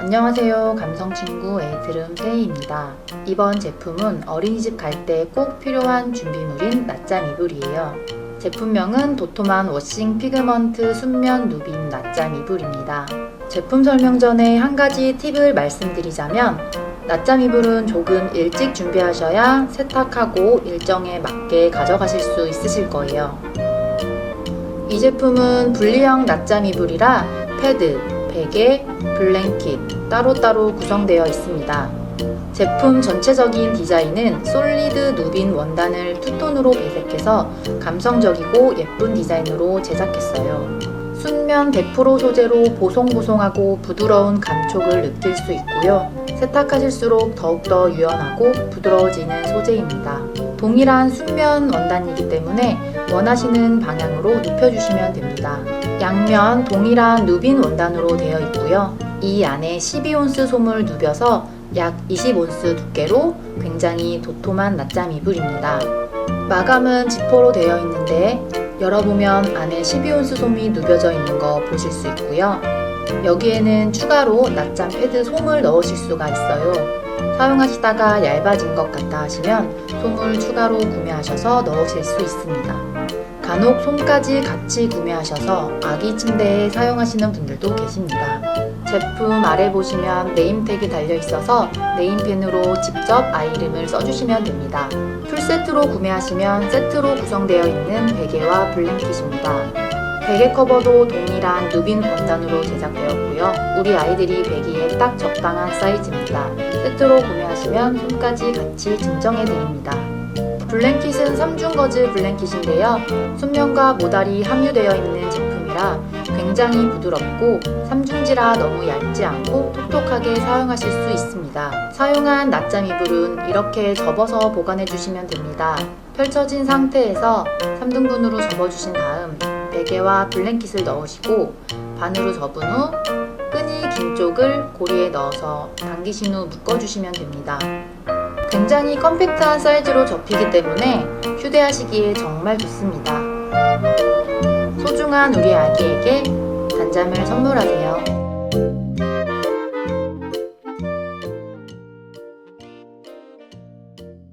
안녕하세요. 감성친구 에이트름 세이입니다. 이번 제품은 어린이집 갈 때 꼭 필요한 준비물인 낮잠 이불이에요. 제품명은 도톰한 워싱 피그먼트 순면 누빔 낮잠 이불입니다. 제품 설명 전에 한 가지 팁을 말씀드리자면 낮잠 이불은 조금 일찍 준비하셔야 세탁하고 일정에 맞게 가져가실 수 있으실 거예요. 이 제품은 분리형 낮잠 이불이라 패드, 베개, 블랭킷 따로따로 구성되어 있습니다. 제품 전체적인 디자인은 솔리드 누빈 원단을 투톤으로 배색해서 감성적이고 예쁜 디자인으로 제작했어요. 순면 100% 소재로 보송보송하고 부드러운 감촉을 느낄 수 있고요. 세탁하실수록 더욱더 유연하고 부드러워지는 소재입니다. 동일한 순면 원단이기 때문에 원하시는 방향으로 눕혀주시면 됩니다. 양면 동일한 누빈 원단으로 되어 있고요. 이 안에 12온스 솜을 누벼서 약 20온스 두께로 굉장히 도톰한 낮잠 이불입니다. 마감은 지퍼로 되어 있는데 열어보면 안에 12온스 솜이 누벼져 있는 거 보실 수 있고요. 여기에는 추가로 낮잠 패드 솜을 넣으실 수가 있어요. 사용하시다가 얇아진 것 같다 하시면 솜을 추가로 구매하셔서 넣으실 수 있습니다. 간혹 솜까지 같이 구매하셔서 아기 침대에 사용하시는 분들도 계십니다. 제품 아래 보시면 네임택이 달려 있어서 네임펜으로 직접 아이 이름을 써주시면 됩니다. 풀세트로 구매하시면 세트로 구성되어 있는 베개와 블랭킷입니다. 베개 커버도 동일한 누빈 원단으로 제작되었고요. 우리 아이들이 베기에 딱 적당한 사이즈입니다. 세트로 구매하시면 손까지 같이 증정해 드립니다. 블랭킷은 3중 거즈 블랭킷인데요. 순면과 모달이 함유되어 있는 제품이라 굉장히 부드럽고 3중지라 너무 얇지 않고 톡톡하게 사용하실 수 있습니다. 사용한 낮잠 이불은 이렇게 접어서 보관해 주시면 됩니다. 펼쳐진 상태에서 3등분으로 접어주신 다음 베개와 블랭킷을 넣으시고 반으로 접은 후 끈이 긴 쪽을 고리에 넣어서 당기신 후 묶어주시면 됩니다. 굉장히 컴팩트한 사이즈로 접히기 때문에 휴대하시기에 정말 좋습니다. 소중한 우리 아기에게 단잠을 선물하세요.